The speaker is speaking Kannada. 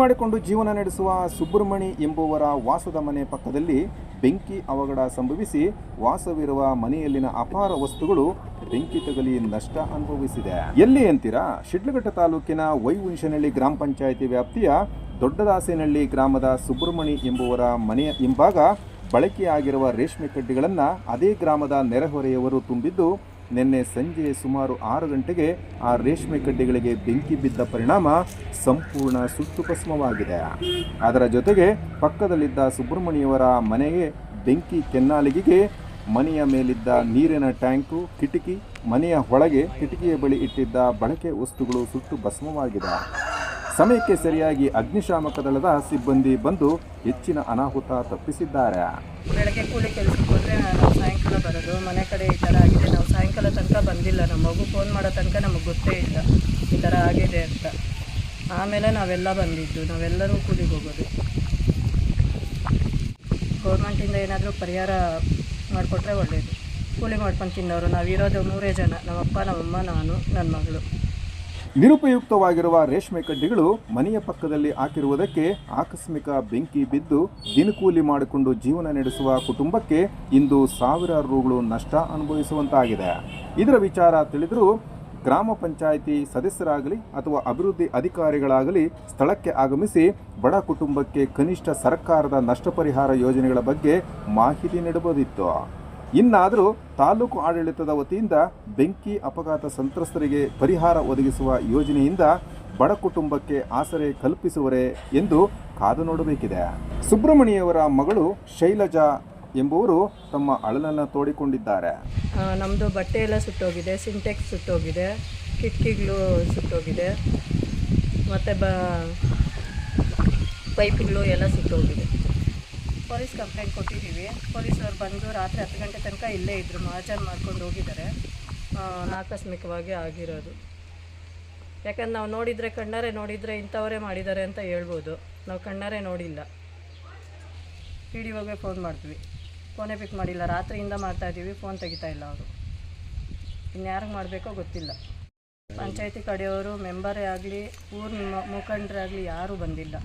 ಮಾಡಿಕೊಂಡು ಜೀವನ ನಡೆಸುವ ಸುಬ್ರಹ್ಮಣಿ ಎಂಬುವರ ವಾಸದ ಮನೆ ಪಕ್ಕದಲ್ಲಿ ಬೆಂಕಿ ಅವಘಡ ಸಂಭವಿಸಿ ವಾಸವಿರುವ ಮನೆಯಲ್ಲಿನ ಅಪಾರ ವಸ್ತುಗಳು ಬೆಂಕಿ ತಗಲಿ ನಷ್ಟ ಅನುಭವಿಸಿದೆ. ಎಲ್ಲಿ ಅಂತೀರಾ? ಶಿಡ್ಲಘಟ್ಟ ತಾಲೂಕಿನ ವೈವುಂಶನಹಳ್ಳಿ ಗ್ರಾಮ ಪಂಚಾಯಿತಿ ವ್ಯಾಪ್ತಿಯ ದೊಡ್ಡದಾಸೇನಹಳ್ಳಿ ಗ್ರಾಮದ ಸುಬ್ರಹ್ಮಣಿ ಎಂಬುವರ ಮನೆಯ ಹಿಂಭಾಗ ಬಳಕೆಯಾಗಿರುವ ರೇಷ್ಮೆ ಕಡ್ಡಿಗಳನ್ನು ಅದೇ ಗ್ರಾಮದ ನೆರೆಹೊರೆಯವರು ತುಂಬಿದ್ದು ನಿನ್ನೆ ಸಂಜೆ ಸುಮಾರು ಆರು ಗಂಟೆಗೆ ಆ ರೇಷ್ಮೆ ಕಡ್ಡಿಗಳಿಗೆ ಬೆಂಕಿ ಬಿದ್ದ ಪರಿಣಾಮ ಸಂಪೂರ್ಣ ಸುಟ್ಟು ಭಸ್ಮವಾಗಿದೆ. ಅದರ ಜೊತೆಗೆ ಪಕ್ಕದಲ್ಲಿದ್ದ ಸುಬ್ರಹ್ಮಣಿಯವರ ಮನೆಗೆ ಬೆಂಕಿ ಕೆನ್ನಾಲಿಗೆಗೆ, ಮನೆಯ ಮೇಲಿದ್ದ ನೀರಿನ ಟ್ಯಾಂಕು, ಕಿಟಕಿ, ಮನೆಯ ಒಳಗೆ ಕಿಟಕಿಯ ಬಳಿ ಇಟ್ಟಿದ್ದ ಬಳಕೆ ವಸ್ತುಗಳು ಸುಟ್ಟು ಭಸ್ಮವಾಗಿದೆ. ಸಮಯಕ್ಕೆ ಸರಿಯಾಗಿ ಅಗ್ನಿಶಾಮಕ ದಳದ ಸಿಬ್ಬಂದಿ ಬಂದು ಹೆಚ್ಚಿನ ಅನಾಹುತ ತಪ್ಪಿಸಿದ್ದಾರೆ. ಬೆಳಗ್ಗೆ ಕೂಲಿ ಕೆಲಸಕ್ಕೆ ಹೋದರೆ ಸಾಯಂಕಾಲ ಬರೋದು, ಮನೆ ಕಡೆ ಈ ಥರ ಆಗಿದೆ. ಸಾಯಂಕಾಲ ತನಕ ಬಂದಿಲ್ಲ. ನಮ್ಮ ಮಗು ಫೋನ್ ಮಾಡೋ ತನಕ ನಮಗೆ ಗೊತ್ತೇ ಇಲ್ಲ. ಈ ಥರ ಆಗಿದೆ ಅಂತ. ಆಮೇಲೆ ನಾವೆಲ್ಲ ಬಂದಿದ್ದು. ನಾವೆಲ್ಲರೂ ಕೂಲಿಗೆ ಹೋಗೋದು. ಗೌರ್ಮೆಂಟಿಂದ ಏನಾದರೂ ಪರಿಹಾರ ಮಾಡಿಕೊಟ್ರೆ ಒಳ್ಳೆಯದು ಕೂಲಿ ಮಾಡ್ಕೊಂಡು ತಿನ್ನೋರು. ನಾವಿರೋದು ಮೂರೇ ಜನ. ನಮ್ಮಪ್ಪ, ನಮ್ಮಮ್ಮ, ನಾನು ನನ್ನ ಮಗಳು. ನಿರುಪಯುಕ್ತವಾಗಿರುವ ರೇಷ್ಮೆ ಕಡ್ಡಿಗಳು ಮನೆಯ ಪಕ್ಕದಲ್ಲಿ ಹಾಕಿರುವುದಕ್ಕೆ ಆಕಸ್ಮಿಕ ಬೆಂಕಿ ಬಿದ್ದು ದಿನಕೂಲಿ ಮಾಡಿಕೊಂಡು ಜೀವನ ನಡೆಸುವ ಕುಟುಂಬಕ್ಕೆ ಇಂದು ಸಾವಿರಾರು ರೂಗಳು ನಷ್ಟ ಅನುಭವಿಸುವಂತಾಗಿದೆ. ಇದರ ವಿಚಾರ ತಿಳಿದರೂ ಗ್ರಾಮ ಪಂಚಾಯಿತಿ ಸದಸ್ಯರಾಗಲಿ ಅಥವಾ ಅಭಿವೃದ್ಧಿ ಅಧಿಕಾರಿಗಳಾಗಲಿ ಸ್ಥಳಕ್ಕೆ ಆಗಮಿಸಿ ಬಡ ಕುಟುಂಬಕ್ಕೆ ಕನಿಷ್ಠ ಸರ್ಕಾರದ ನಷ್ಟ ಪರಿಹಾರ ಯೋಜನೆಗಳ ಬಗ್ಗೆ ಮಾಹಿತಿ ನೀಡಬಹುದಿತ್ತು. ಇನ್ನಾದರೂ ತಾಲೂಕು ಆಡಳಿತದ ವತಿಯಿಂದ ಬೆಂಕಿ ಅಪಘಾತ ಸಂತ್ರಸ್ತರಿಗೆ ಪರಿಹಾರ ಒದಗಿಸುವ ಯೋಜನೆಯಿಂದ ಬಡ ಕುಟುಂಬಕ್ಕೆ ಆಸರೆ ಕಲ್ಪಿಸುವರೇ ಎಂದು ಕಾದು ನೋಡಬೇಕಿದೆ. ಸುಬ್ರಹ್ಮಣಿಯವರ ಮಗಳು ಶೈಲಜಾ ಎಂಬುವರು ತಮ್ಮ ಅಳಲನ್ನು ತೋಡಿಕೊಂಡಿದ್ದಾರೆ. ನಮ್ಮದು ಬಟ್ಟೆ ಎಲ್ಲ ಸುಟ್ಟೋಗಿದೆ, ಸಿಂಟೆಕ್ಸ್ ಸುಟ್ಟೋಗಿದೆ, ಕಿಟಕಿಗಳು ಸುಟ್ಟೋಗಿದೆ, ಮತ್ತು ಬ ಪೈಪ್ಗಳು ಎಲ್ಲ ಸುಟ್ಟೋಗಿದೆ. ಪೊಲೀಸ್ ಕಂಪ್ಲೇಂಟ್ ಕೊಟ್ಟಿದ್ದೀವಿ. ಪೊಲೀಸವ್ರು ಬಂದು ರಾತ್ರಿ ಹತ್ತು ಗಂಟೆ ತನಕ ಇಲ್ಲೇ ಇದ್ದರು ಮಹಾಜನ್ ಮಾಡ್ಕೊಂಡು ಹೋಗಿದ್ದಾರೆ. ಆಕಸ್ಮಿಕವಾಗಿ ಆಗಿರೋದು. ಯಾಕಂದ್ರೆ ನಾವು ನೋಡಿದರೆ ಕಣ್ಣಾರೆ ನೋಡಿದರೆ ಇಂಥವರೇ ಮಾಡಿದ್ದಾರೆ ಅಂತ ಹೇಳ್ಬೋದು. ನಾವು ಕಣ್ಣಾರೆ ನೋಡಿಲ್ಲ. ಪಿ ಡಿ ಒಗೆ ಫೋನ್ ಮಾಡ್ತೀವಿ ಫೋನೇ ಪಿಕ್ ಮಾಡಿಲ್ಲ. ರಾತ್ರಿಯಿಂದ ಮಾಡ್ತಾ ಇದ್ದೀವಿ, ಫೋನ್ ತೆಗಿತಾ ಇಲ್ಲ ಅವರು. ಇನ್ಯಾರಿಗೆ ಮಾಡಬೇಕೋ ಗೊತ್ತಿಲ್ಲ. ಪಂಚಾಯತಿ ಕಡೆಯವರು, ಮೆಂಬರೇ ಆಗಲಿ ಊರಿನ ಮುಖಂಡರಾಗಲಿ ಯಾರೂ ಬಂದಿಲ್ಲ.